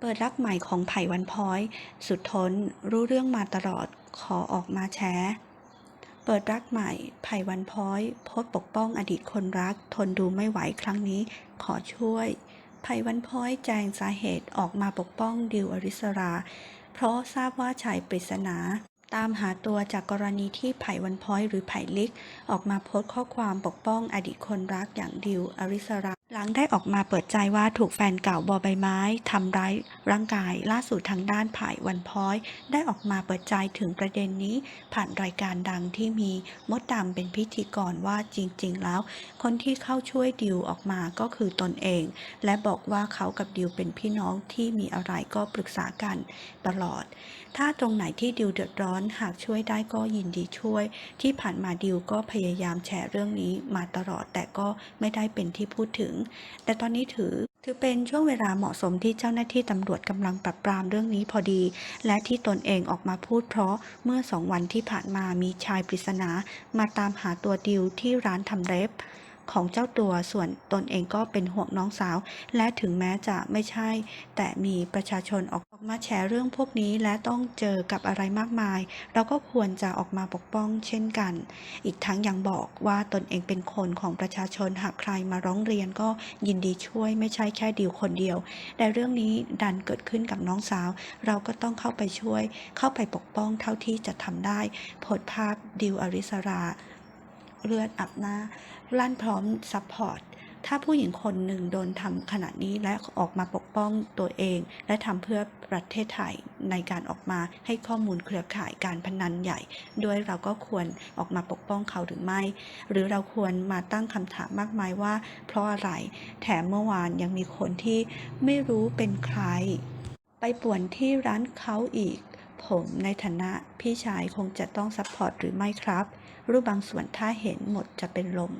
เปิดรักใหม่ของไผ่วันพ้อย สุดทนรู้เรื่องมาตลอดขอออกมาแชร์เปิดรักใหม่ ไผ่วันพ้อย โพสปกป้องอดีตคนรัก ทนดูไม่ไหวครั้งนี้ ขอช่วย ไผ่วันพ้อยแจงสาเหตุออกมาปกป้องดิวอริสรา เพราะทราบว่าชายปริศนา ตามหาตัวจากกรณีที่ไผ่วันพ้อยหรือไผ่ลิก ออกมาโพสต์ข้อความปกป้องอดีตคนรักอย่างดิวอริสรา หลังได้ออกมาเปิดใจว่าถูกแฟนเก่าบอใบไม้ทำร้ายร่างกายล่าสุดทางด้านผ่วันพ้อย ได้ออกมาเปิดใจถึงประเด็นนี้ ผ่านรายการดังที่มีมดดำเป็นพิธีกรว่าจริง ๆ แล้ว คนที่เข้าช่วยดิวออกมาก็คือตนเอง และบอกว่าเขากับดิวเป็นพี่น้องที่มีอะไรก็ปรึกษากันตลอด ถ้าตรงไหนที่ดิวเดือดร้อนหากช่วยได้ก็ยินดีช่วย ที่ผ่านมาดิวก็พยายามแชร์เรื่องนี้มาตลอดแต่ก็ไม่ได้เป็นที่พูดถึงแต่ตอนนี้ถือถือเป็นช่วงเวลาเหมาะสมที่เจ้าหน้าที่ตำรวจกำลังปรับปรามเรื่องนี้พอดี และที่ตนเองออกมาพูดเพราะเมื่อสองวันที่ผ่านมามีชายปริศนา มาตามหาตัวดิวที่ร้านทำเล็บของเจ้าตัวส่วนตนเองก็เป็นห่วงน้องสาว และถึงแม้จะไม่ใช่ แต่มีประชาชนออก มาแชร์เรื่องพวกนี้และต้องเจอกับอะไรมากมาย เราก็ควรจะออกมาปกป้องเช่นกัน อีกทั้งยังบอกว่าตนเองเป็นคนของประชาชนหากใครมาร้องเรียนก็ยินดีช่วยไม่ใช่แค่ดิวคนเดียว แต่เรื่องนี้ดันเกิดขึ้นกับน้องสาว เราก็ต้องเข้าไปช่วย เข้าไปปกป้องเท่าที่จะทำได้โพสภาพดิวอริสรา เลือดอับหน้าลั่นพร้อมซัพพอร์ต ถ้าผู้หญิงคนหนึ่งโดนทำขนาดนี้และออกมาปกป้องตัวเอง และทำเพื่อประเทศไทยในการออกมาให้ข้อมูลเครือข่ายการพนันใหญ่ ด้วยเราก็ควรออกมาปกป้องเขาหรือไม่ หรือเราควรมาตั้งคำถามมากมายว่า เพราะอะไร แถมเมื่อวานยังมีคนที่ไม่รู้เป็นใคร ไปป่วนที่ร้านเขาอีก ผมในฐานะพี่ชายคงจะต้องซัพพอร์ตหรือไม่ครับ รูปบางส่วนถ้าเห็นหมดจะเป็นลม